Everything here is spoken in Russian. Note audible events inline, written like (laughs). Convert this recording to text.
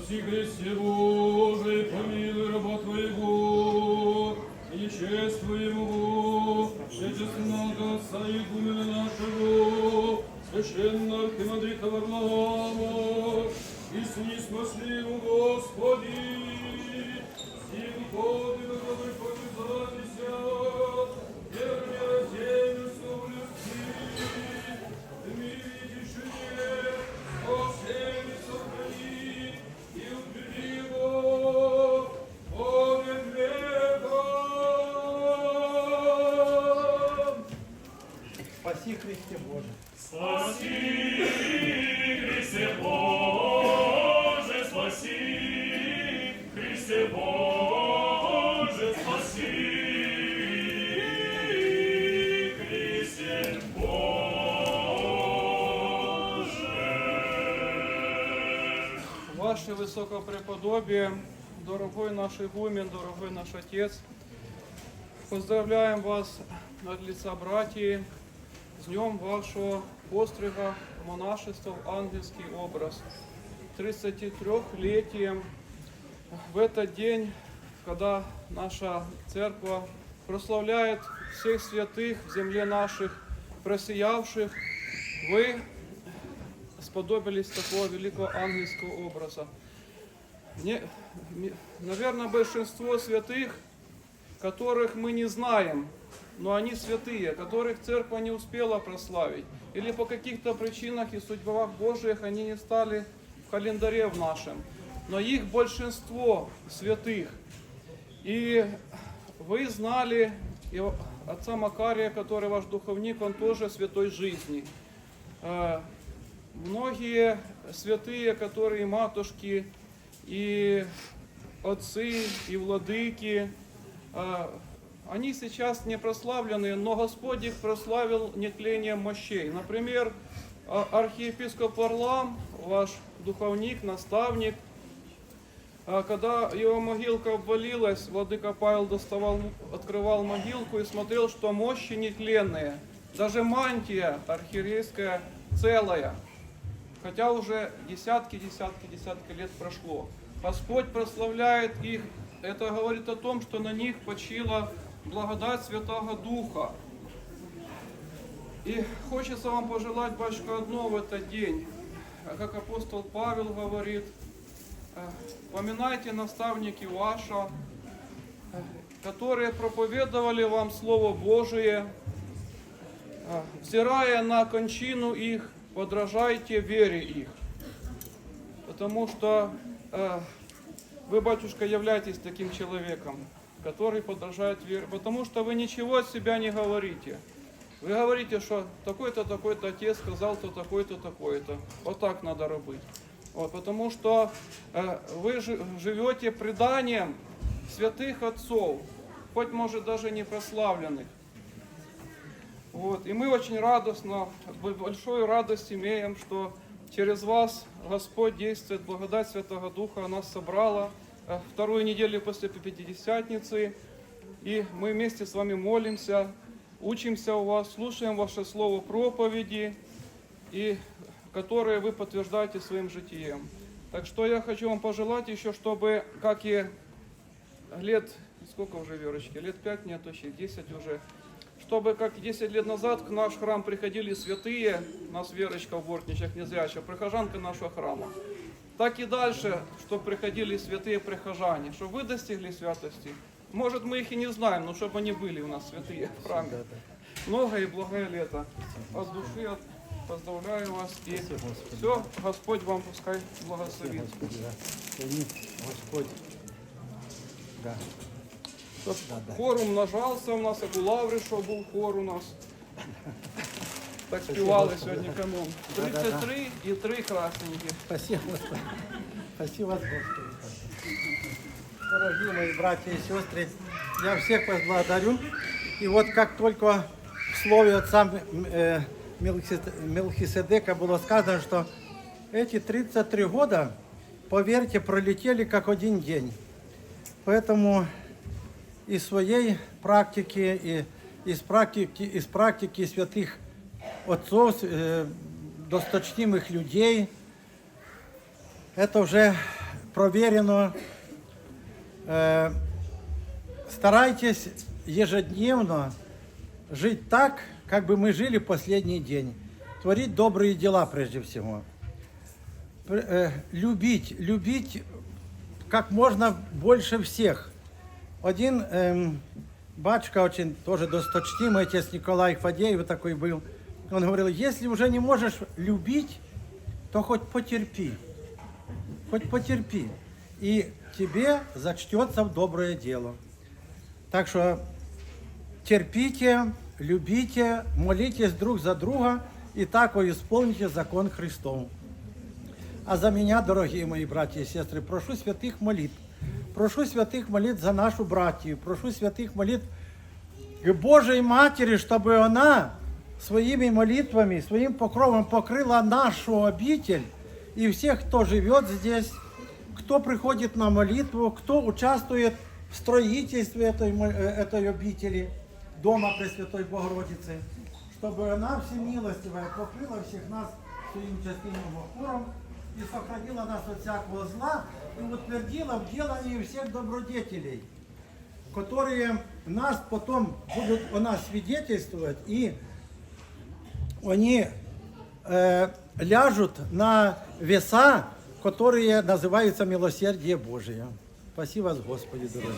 Спаси Христе Боже, помилуй раба Твоего, и чество Ему, Отца и Гумена нашего, священного Архимандрита Варлаама, и сни спасли Господи, сил Бога, Бога, Бога, Бога, Спаси Христе Боже. Спаси, Христе Боже, спаси, Христе Боже, спаси, Христе Боже. Ваше Высокопреподобие, дорогой наш игумен, дорогой наш Отец, поздравляем вас от лица братьев с днем вашего пострига монашества в ангельский образ. 33-летием в этот день, когда наша церковь прославляет всех святых в земле наших, просиявших, вы сподобились такого великого ангельского образа. Не, наверное, большинство святых, которых мы не знаем, но они святые, которых церковь не успела прославить, или по каких-то причинах и судьбах Божьих они не стали в календаре в нашем. Но их большинство святых. И вы знали и отца Макария, который ваш духовник, он тоже святой жизни. Э, Многие святые, которые матушки, и отцы, и владыки, э, они сейчас не прославлены, но Господь их прославил нетлением мощей. Например, а- архиепископ Варлам, ваш духовник, наставник, а когда его могилка обвалилась, владыка Павел доставал, открывал могилку и смотрел, что мощи нетленные. Даже мантия архиерейская целая. Хотя уже десятки, десятки, десятки лет прошло. Господь прославляет их. Это говорит о том, что на них почила благодать Святого Духа. И хочется вам пожелать, батюшка, одно в этот день. Как апостол Павел говорит, э, поминайте наставники ваша, э, которые проповедовали вам Слово Божие, Э, взирая на кончину их, подражайте вере их. Потому что вы, батюшка, являетесь таким человеком, который подражает вере. Потому что вы ничего от себя не говорите. Вы говорите, что такой-то, такой-то отец сказал, то такой-то, такой-то. Вот так надо робить. Вот, потому что э, вы жи- живете преданием святых отцов, хоть может даже не прославленных. Вот. И мы очень радостно, большую радость имеем, что через вас Господь действует, благодать Святого Духа нас собрала вторую неделю после Пятидесятницы. И мы вместе с вами молимся, учимся у вас, слушаем ваше слово проповеди, и которые вы подтверждаете своим житием. Так что я хочу вам пожелать еще, чтобы, как и лет, сколько уже, Верочки, лет пять, нет, точнее, 10 уже, чтобы как 10 лет назад к наш храм приходили святые, у нас Верочка в Бортничах незрячая, прихожанка нашего храма, так и дальше, чтобы приходили святые прихожане, чтобы вы достигли святости. Может, мы их и не знаем, но чтобы они были у нас святые в храме. Многое и благое лето. От души от- поздравляю вас. И все, Господь вам пускай благословит. Господь. Да. Хор умножався у нас, як у Лаври, що був хор у нас. (laughs) Так співали сьогодні канон. Да, да, да. 33 і 3 красненькі. Спасибо, Господи. Спасибо, Господи. Дорогие мои братья и сестры, я всех вас благодарю. И вот как только в слове отца э, Мелхисе- Мелхиседека было сказано, что эти 33 года, поверьте, пролетели как один день. Поэтому из своей практики, и из практики, из практики святых отцов, э, досточтимых людей, это уже проверено. Э, старайтесь ежедневно жить так, как бы мы жили последний день. Творить добрые дела прежде всего. Э, любить, любить как можно больше всех. Один эм, батюшка очень тоже досточтимый, отец Николай Фадеев такой был. Он говорил, если уже не можешь любить, то хоть потерпи. Хоть потерпи. И тебе зачтется в доброе дело. Так что терпите, любите, молитесь друг за друга, и так вы исполните закон Христов. А за меня, дорогие мои братья и сестры, прошу святых молитв. Прошу святых молитв за нашу братью. Прошу святых молитв к Божьей Матери, чтобы она своими молитвами, своим покровом покрыла нашу обитель и всех, кто живет здесь, кто приходит на молитву, кто участвует в строительстве этой, э, этой обители, Дома Пресвятой Богородицы, чтобы она всемилостивая покрыла всех нас своим частинным охором и сохранила нас от всякого зла и утвердила в делании всех добродетелей, которые нас потом будут о нас свидетельствовать и они э, ляжут на веса, которые называются милосердие Божие. Спасибо Господи, дорогие.